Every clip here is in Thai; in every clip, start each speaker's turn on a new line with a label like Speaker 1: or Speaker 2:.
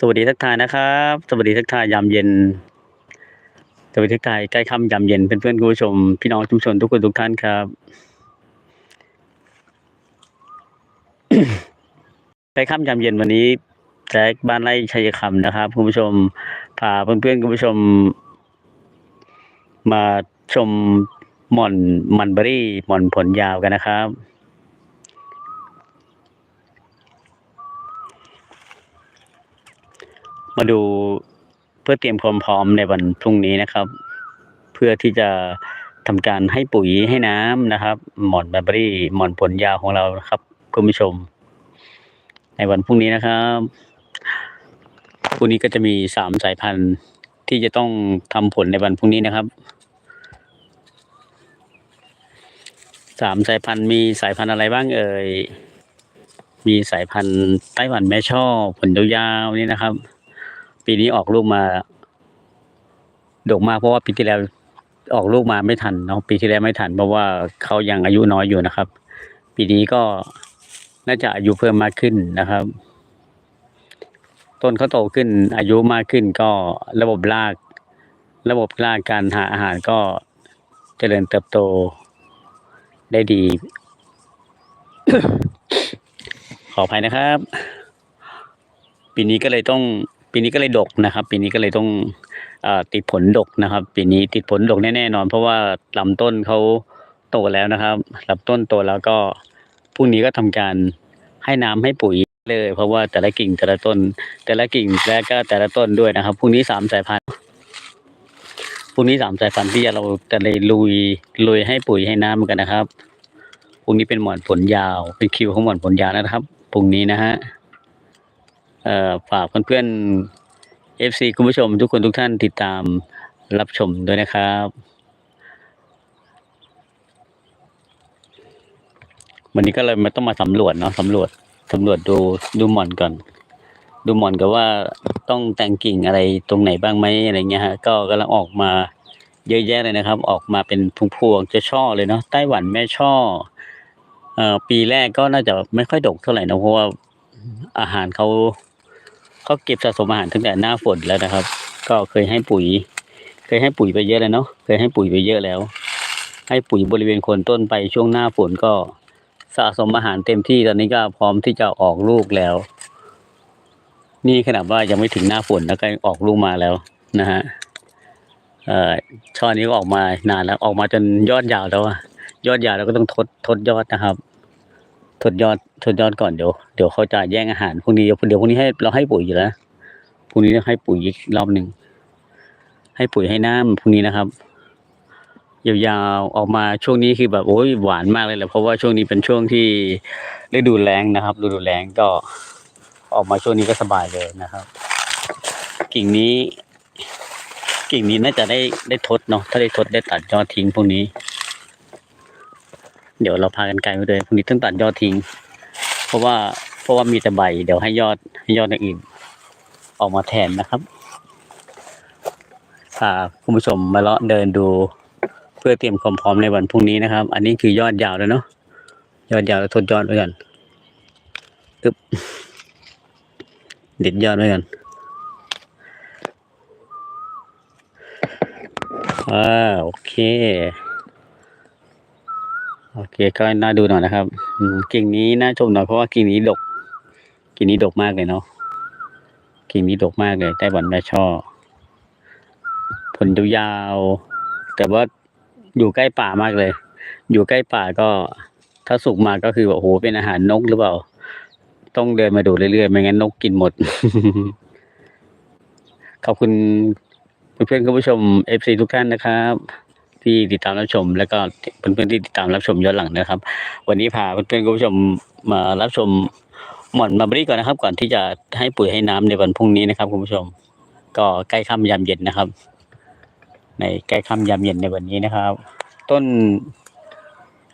Speaker 1: สวัสดีทักทายนะครับ สวัสดีทักทายยามเย็น สวัสดีทักทายใกล้ค่ำยามเย็นเพื่อนๆคุณผู้ชม พี่น้องชุมชนทุกคนทุกท่านครับใกล้ค่ำยามเย็นวันนี้แจ็คบ้านไร่ชัยคำนะครับคุณผู้ชมพาเพื่อนๆคุณผู้ชม มาชมหม่อนมันเบอรี่หม่อนผลยาวกันนะครับ มาดูเพื่อเตรียมความพร้อมในวันพรุ่งนี้นะครับ เพื่อที่จะทำการให้ปุ๋ยให้น้ำนะครับ หมอนแบเบอรี่หมอนผลยาวของเราครับคุณผู้ชม ในวันพรุ่งนี้นะครับพรุ่งนี้ก็จะมีสามสายพันธุ์ที่จะต้องทำผลในวันพรุ่งนี้นะครับสามสายพันธุ์มีสายพันธุ์อะไรบ้างเอ่ย มีสายพันธุ์ไต้หวันแม่ช่อผลยาวๆนี่นะครับ ปีนี้ออกลูกมาดกมากเพราะว่าปีที่แล้วออกลูกมาไม่ทันเนาะปีที่แล้วไม่ทัน เพราะว่าเขายังอายุน้อยอยู่นะครับ ปีนี้ก็น่าจะอายุเพิ่มมากขึ้นนะครับ ต้นเขาโตขึ้น อายุมากขึ้นก็ระบบราก ระบบรากการหาอาหารก็เจริญเติบโตได้ดี ขออภัยนะครับ ปีนี้ก็เลยต้อง ปีนี้ก็เลยดกนะครับ ปีนี้ก็เลยต้องอติดผลดกนะครับ ปีนี้ติดผลดกแน่ๆนอน เพราะว่าลำต้นเขาโตแล้วนะครับลำต้นโตแล้วก็พรุ่งนี้ก็ทำการให้น้ำให้ปุ๋ยเลย เพราะว่าแต่ละกิ่งแต่ละต้น แต่ละกิ่งและก็แต่ละต้นด้วยนะครับพรุ่งนี้สามสายพันธุ์พรุ่งนี้สามสายพันธุ์ที่เราจะเลยลุยลุยให้ปุ๋ยให้น้ำกันนะครับพรุ่งนี้เป็นหมอนผลยาว เป็นคิวของหมอนผลยาวนะครับพรุ่งนี้นะฮะ ฝากเพื่อนๆ FC คุณผู้ชมทุกคนทุกท่านติดตามรับชมด้วยนะครับ วันนี้ก็เลยมาต้องมาสำรวจเนาะสำรวจสำรวจดูดูหมอนก่อน ดูหมอนกันว่าต้องแต่งกิ่งอะไรตรงไหนบ้างไหมอะไรเงี้ยฮะก็กำลังออกมาเยอะแยะเลยนะครับ ออกมาเป็นพวงๆจะช่อเลยเนาะไต้หวันแม่ช่อเอ่อปีแรกก็น่าจะไม่ค่อยดกเท่าไหร่นะเพราะว่าอาหารเขา เขาเก็บสะสมอาหารตั้งแต่หน้าฝนแล้วนะครับ ก็เคยให้ปุ๋ย เคยให้ปุ๋ยไปเยอะแล้วเนาะเคยให้ปุ๋ยไปเยอะแล้ว ให้ปุ๋ยบริเวณโคนต้นไปช่วงหน้าฝนก็สะสมอาหารเต็มที่ตอนนี้ก็พร้อมที่จะออกลูกแล้ว นี่ขนาดว่ายังไม่ถึงหน้าฝนแล้วก็ออกลูกมาแล้วนะฮะเอ่อช่อนี้ก็ออกมานานแล้วออกมาจนยอดยาวแล้วอะยอดยาวแล้วก็ต้องทดทดยอดนะครับ ทดยอดทดยอดก่อนเดี๋ยวเดี๋ยวเขาจะแย่งอาหารพรุ่งนี้เดี๋ยวเดี๋ยวพรุ่งนี้ให้เราให้ปุ๋ยอยู่แล้วพรุ่งนี้ต้องให้ปุ๋ยอีกรอบหนึ่งให้ปุ๋ยให้น้ำพรุ่งนี้นะครับยาวๆออกมาช่วงนี้คือแบบโอ้ยหวานมากเลยแหละเพราะว่าช่วงนี้เป็นช่วงที่ฤดูแล้งนะครับฤดูแล้งก็ออกมาช่วงนี้ก็สบายเลยนะครับ กิ่งนี้ กิ่งนี้น่าจะได้ได้ทดเนาะถ้าได้ทดได้ตัดยอดทิ้งพวกนี้ เดี๋ยวเราพากันไกลไปเลยพรุ่งนี้ต้องตัดยอดทิ้ง เพราะว่าเพราะว่ามีแต่ใบ เดี๋ยวให้ยอดให้ยอดอย่างอื่นออกมาแทนนะครับพาคุณผู้ชมมาเลาะเดินดู เพื่อเตรียมความพร้อมในวันพรุ่งนี้นะครับ อันนี้คือยอดยาวแล้วเนาะยอดยาวแล้วทดยอดไว้กันตึ๊บเด็ดยอดไว้กันอ่าโอเค โอเคก็น่าดูหน่อยนะครับกิ่งนี้น่าชมหน่อยเพราะว่ากิ่งนี้ดก กิ่งนี้ดกมากเลยเนาะกิ่งนี้ดกมากเลยไต้หวันแม่ช่อ ผลยาวแต่ว่าอยู่ใกล้ป่ามากเลย อยู่ใกล้ป่าก็ถ้าสุกมาก็คือแบบโอ้โหเป็นอาหารนกหรือเปล่า ต้องเดินมาดูเรื่อยๆไม่งั้นนกกินหมดขอบคุณเพื่อนๆคุณผู้ชมเอฟซีทุกท่านนะครับ ที่ติดตามรับชม แล้วก็เพื่อนๆที่ติดตามรับชมย้อนหลังนะครับ วันนี้พาเพื่อนๆคุณผู้ชมมารับชมหม่อนมาบรีก่อนนะครับ ก่อนที่จะให้ปุ๋ยให้น้ำในวันพรุ่งนี้นะครับคุณผู้ชม ก็ใกล้ค่ำยามเย็นนะครับ ในใกล้ค่ำยามเย็นในวันนี้นะครับ ต้น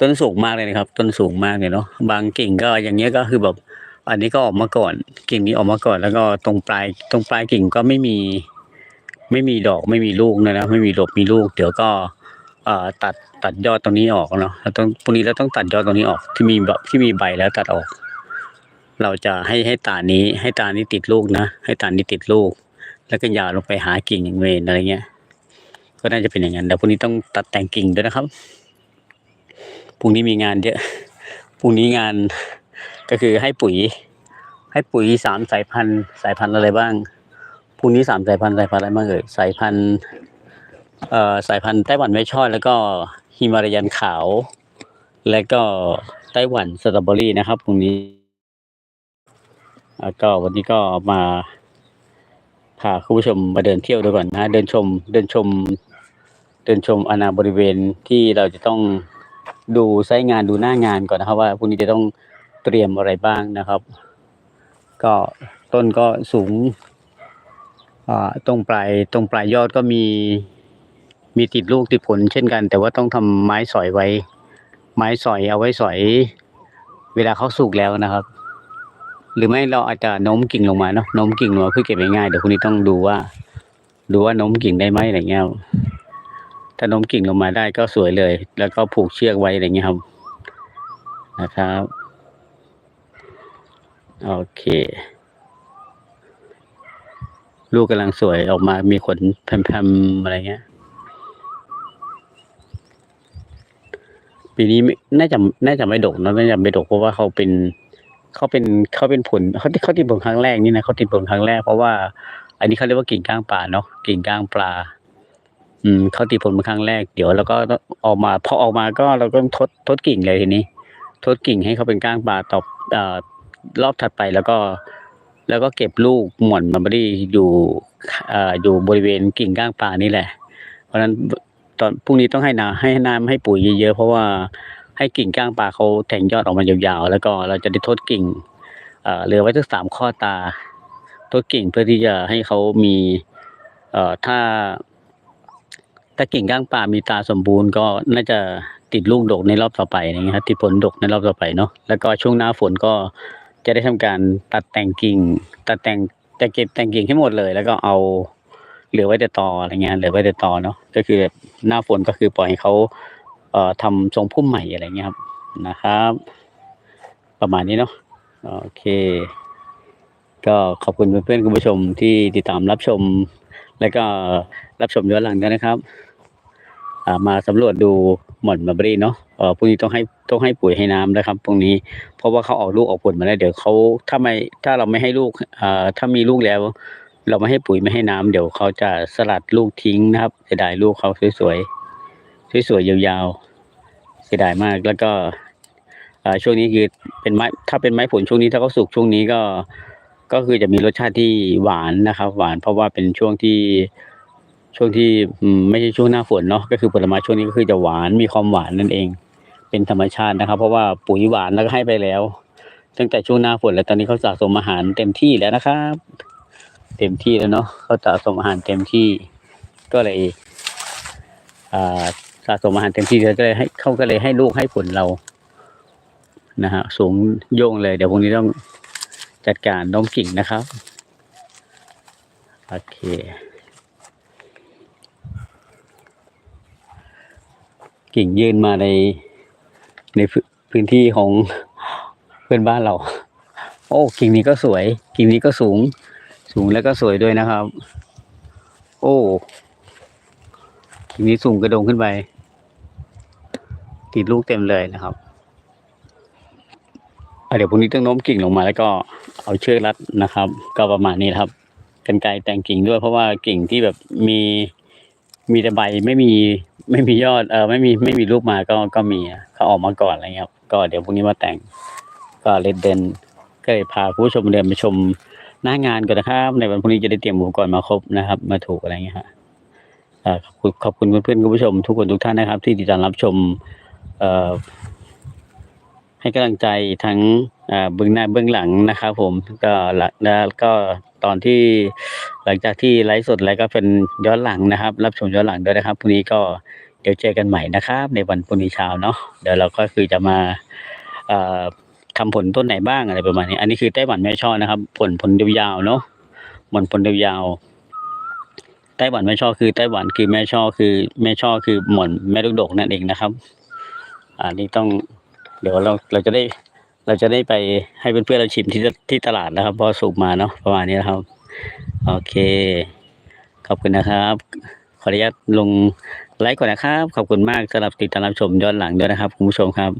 Speaker 1: ต้นสูงมากเลยนะครับ ต้นสูงมากเลยเนาะบางกิ่งก็อย่างเงี้ยก็คือแบบ อันนี้ก็ออกมาก่อน กิ่งนี้ออกมาก่อน แล้วก็ตรงปลายตรงปลายกิ่งก็ไม่มี ไม่มีดอกไม่มีลูกนะนะไม่มีดอกมีลูก เดี๋ยวก็ ตัดตัดยอดตรงนี้ออกเนาะแล้วต้องปุ่นี้เราต้องตัดยอดตรงนี้ออกที่มีแบบที่มีใบแล้วตัดออก เราจะให้ให้ตานี้ให้ตานี้ติดลูกนะ ให้ตานี้ติดลูก แล้วก็ยาวลงไปหากิ่งเวนอะไรเงี้ย ก็น่าจะเป็นอย่างนั้นแต่พรุ่นี้ต้องตัดแต่งกิ่งด้วยนะครับพรุ่งนี้มีงานเยอะพรุ่งนี้งานก็คือให้ปุ๋ย ให้ปุ๋ยสามสายพันธุ์สายพันธุ์อะไรบ้างพรุ่งนี้สามสายพันธุ์สายพันธุ์อะไรบ้างเอ่ยสายพันธุ์ สายพันธุ์ไต้หวันไม่ช่อยแล้วก็ฮิมาลายันขาว และก็ไต้หวันสตรอเบอรี่นะครับพรุ่งนี้แล้วก็วันนี้ก็มาพาคุณผู้ชมมาเดินเที่ยวดูก่อนนะเดินชมเดินชม เดินชมอาณาบริเวณที่เราจะต้องดูไซต์งานดูหน้างานก่อนนะครับ ว่าพรุ่งนี้จะต้องเตรียมอะไรบ้างนะครับ ก็ต้นก็สูงอ่าตรงปลายตรงปลายยอดก็มี มีติดลูกติดผลเช่นกัน แต่ว่าต้องทำไม้สอยไว้ ไม้สอยเอาไว้สอย เวลาเขาสุกแล้วนะครับ หรือไม่เราอาจจะโน้มกิ่งลงมาเนาะโน้มกิ่งลงมาเพื่อเก็บง่ายๆเดี๋ยวพรุ่งนี้ต้องดูว่าดูว่าโน้มกิ่งได้ไหมอะไรเงี้ยถ้าโน้มกิ่งลงมาได้ก็สวยเลย แล้วก็ผูกเชือกไว้อะไรเงี้ยครับนะครับโอเค ลูกกำลังสวยออกมามีขนแพมๆอะไรเงี้ย ปีนี้ไม่น่าจะน่าจะไม่ดกนอะน่าจะไม่ดกเพราะว่าเขาเป็นเขาเป็นเขาเป็นผลเขาที่เขาติดผลครั้งแรกนี่นะเขาติดผลครั้งแรกเพราะว่า อันนี้เขาเรียกว่ากิ่งก้างปลาเนาะกิ่งก้างปลา อืมเขาติดผลมาครั้งแรกเดี๋ยวแล้วก็ออกมาพอออกมาก็เราก็ทดทดกิ่งเลยทีนี้ ทดกิ่งให้เขาเป็นก้างปลาต่อเอ่อรอบถัดไปแล้วก็ แล้วก็เก็บลูกหม่อนมัมเบอรี่อยู่เอ่ออยู่บริเวณกิ่งก้างปลานี่แหละ เพราะฉะนั้น ตอนพรุ่งนี้ต้องให้น้ำให้น้ำให้ปุ๋ยเยอะๆเพราะว่าให้กิ่งก้างปลาเขาแทงยอดออกมายาวๆ แล้วก็เราจะได้ทดกิ่งเหลือไว้สักสามข้อตา ทดกิ่งเพื่อที่จะให้เขามีเอ่อถ้าถ้ากิ่งก้างปลามีตาสมบูรณ์ก็น่าจะติดลูกดกในรอบต่อไปอย่างเงี้ยครับติดผลดกในรอบต่อไปเนาะแล้วก็ช่วงหน้าฝนก็จะได้ทำการตัดแต่งกิ่ง ตัดแต่งจะเก็บแต่งกิ่งให้หมดเลย แล้วก็เอา เหลือไว้แต่ตออะไรเงี้ยเหลือไว้แต่ตอเนาะก็คือหน้าฝนก็คือปล่อยให้เขาเอ่อทำทรงพุ่มใหม่อะไรเงี้ยครับนะครับ ประมาณนี้เนาะโอเค ก็ขอบคุณเพื่อนๆคุณผู้ชมที่ติดตามรับชม แล้วก็รับชมย้อนหลังด้วยนะครับมาสำรวจดูหม่อนมับรีเนาะพรุ่งนี้ต้องให้ต้องให้ปุ๋ยให้น้ำนะครับพรุ่งนี้ เพราะว่าเขาออกลูกออกผลมาแล้วเดี๋ยวเขาถ้าไม่ถ้าเราไม่ให้ลูกถ้ามีลูกแล้ว เราไม่ให้ปุ๋ยไม่ให้น้ำเดี๋ยวเขาจะสลัดลูกทิ้งนะครับ เสียดายลูกเขาสวยๆสวยๆยาวๆเสียดายมากแล้วก็ช่วงนี้คือเป็นไม้ถ้าเป็นไม้ผลช่วงนี้ถ้าเขาสุกช่วงนี้ก็ก็คือจะมีรสชาติที่หวานนะครับ หวานเพราะว่าเป็นช่วงที่ช่วงที่ไม่ใช่ช่วงหน้าฝนเนาะก็คือผลไม้ช่วงนี้ก็คือจะหวานมีความหวานนั่นเอง เป็นธรรมชาตินะครับ เพราะว่าปุ๋ยหวานแล้วก็ให้ไปแล้ว ตั้งแต่ช่วงหน้าฝนแล้วตอนนี้เขาสะสมอาหารเต็มที่แล้วนะครับ เต็มที่แล้วเนาะเขาสะสมอาหารเต็มที่ก็เลยสะสมอาหารเต็มที่แล้วก็เลยให้เขาก็เลยให้ลูกให้ผลเรานะฮะสูงโยงเลย เดี๋ยวพรุ่งนี้ต้องจัดการน้มกิ่งนะครับโอเคกิ่งยื่นมาในในพื้นที่ของเพื่อนบ้านเรา โอ้กิ่งนี้ก็สวย กิ่งนี้ก็สูง สูงแล้วก็สวยด้วยนะครับ โอ้กิ่งนี้สูงกระโดงขึ้นไป ติดลูกเต็มเลยนะครับเดี๋ยวพรุ่งนี้ต้องโน้มกิ่งลงมาแล้วก็เอาเชือกรัดนะครับ ก็ประมาณนี้ครับกันไกรแต่งกิ่งด้วย เพราะว่ากิ่งที่แบบมีมีแต่ใบไม่มีไม่มียอดเออไม่มีไม่มีลูกมาก็ก็มีเขาออกมาก่อนอะไรเงี้ยครับก็เดี๋ยวพรุ่งนี้มาแต่งก็เลยเดินก็เลยพาผู้ชมเดินไปชม หน้างานก่อนนะครับ ในวันพรุ่งนี้จะได้เตรียมอุปกรณ์มาครบนะครับ มาถูกอะไรเงี้ยฮะขอบคุณขอบคุณเพื่อนๆคุณผู้ชมทุกคนทุกท่านนะครับ ที่ติดตามรับชมให้กำลังใจทั้งเบื้องหน้าเบื้องหลังนะครับ ผมก็หลังแล้วก็ตอนที่หลังจากที่ไลฟ์สดแล้วก็เป็นย้อนหลังนะครับ รับชมย้อนหลังด้วยนะครับพรุ่งนี้ก็เดี๋ยวเจอกันใหม่นะครับ ในวันพรุ่งนี้เช้าเนาะเดี๋ยวเราก็คือจะมาอ่อ ทำผลต้นไหนบ้างอะไรประมาณนี้ อันนี้คือไต้หวันแม่ช่อนะครับ ผลผลยาวๆเนาะหมอนผลยาวๆไต้หวันแม่ช่อคือไต้หวันคือแม่ช่อคือแม่ช่อคือหม่อนแม่ลูกดกนั่นเองนะครับอ่านี่ต้องเดี๋ยวเราเราจะได้เราจะได้ไปให้เพื่อนๆเราชิมที่ที่ตลาดนะครับ พอสุกมาเนาะประมาณนี้นะครับ โอเค ขอบคุณนะครับ ขออนุญาตลงไลค์ก่อนนะครับ ขอบคุณมากสำหรับติดตามรับชมย้อนหลังด้วยนะครับคุณผู้ชมครับ